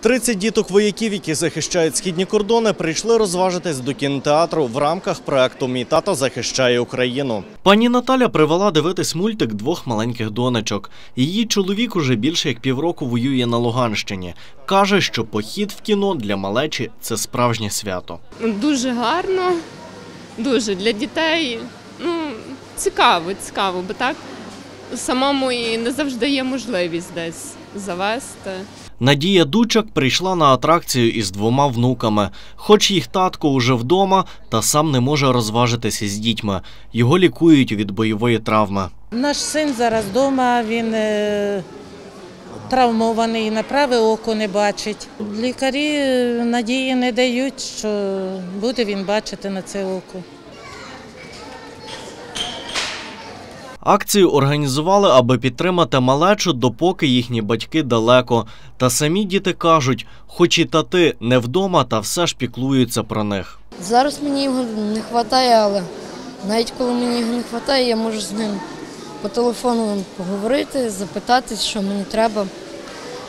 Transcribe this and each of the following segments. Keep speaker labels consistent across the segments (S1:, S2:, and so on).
S1: 30 діток вояків, які захищають східні кордони, прийшли розважитись до кінотеатру в рамках проекту Мій тато захищає Україну. Пані Наталя привела дивитись мультик двох маленьких донечок. Її чоловік уже більше як півроку воює на Луганщині. каже, що похід в кіно для малечі це справжнє свято.
S2: Дуже гарно, дуже для дітей. Ну, цікаво, цікаво, бо так самому і не завжди є можливість десь завести.
S1: Надія Дучак прийшла на атракцію із двома внуками. Хоч їх татко уже вдома, та сам не може розважитися з дітьми. Його лікують від бойової травми.
S3: Наш син зараз вдома, він е, травмований, на праве око не бачить. Лікарі е, надії не дають, що буде він бачити на це око.
S1: Акцію організували, аби підтримати малечу, допоки їхні батьки далеко. Та самі діти кажуть, хоч і тати не вдома, та все ж піклуються про них.
S4: Зараз мені його не вистачає, але навіть коли мені його не вистачає, я можу з ним по телефону поговорити, запитати, що мені треба,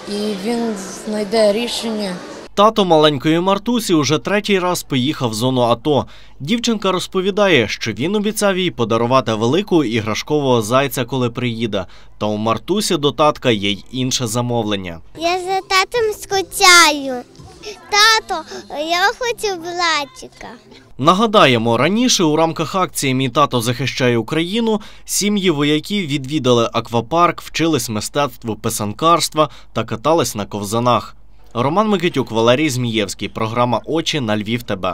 S4: і він знайде рішення.
S1: Тато маленької Мартусі уже третій раз поїхав в зону АТО. Дівчинка розповідає, що він обіцяв їй подарувати великого іграшкового зайця, коли приїде. Та у Мартусі до татка є й інше замовлення.
S5: Я за татом скучаю. Тато, я хочу братчика.
S1: Нагадаємо, раніше у рамках акції Мій тато захищає Україну сім'ї вояків відвідали аквапарк, вчились мистецтву писанкарства та катались на ковзанах. Роман Микитюк, Валерій Змієвський. Програма Очі на Львів. ТБ.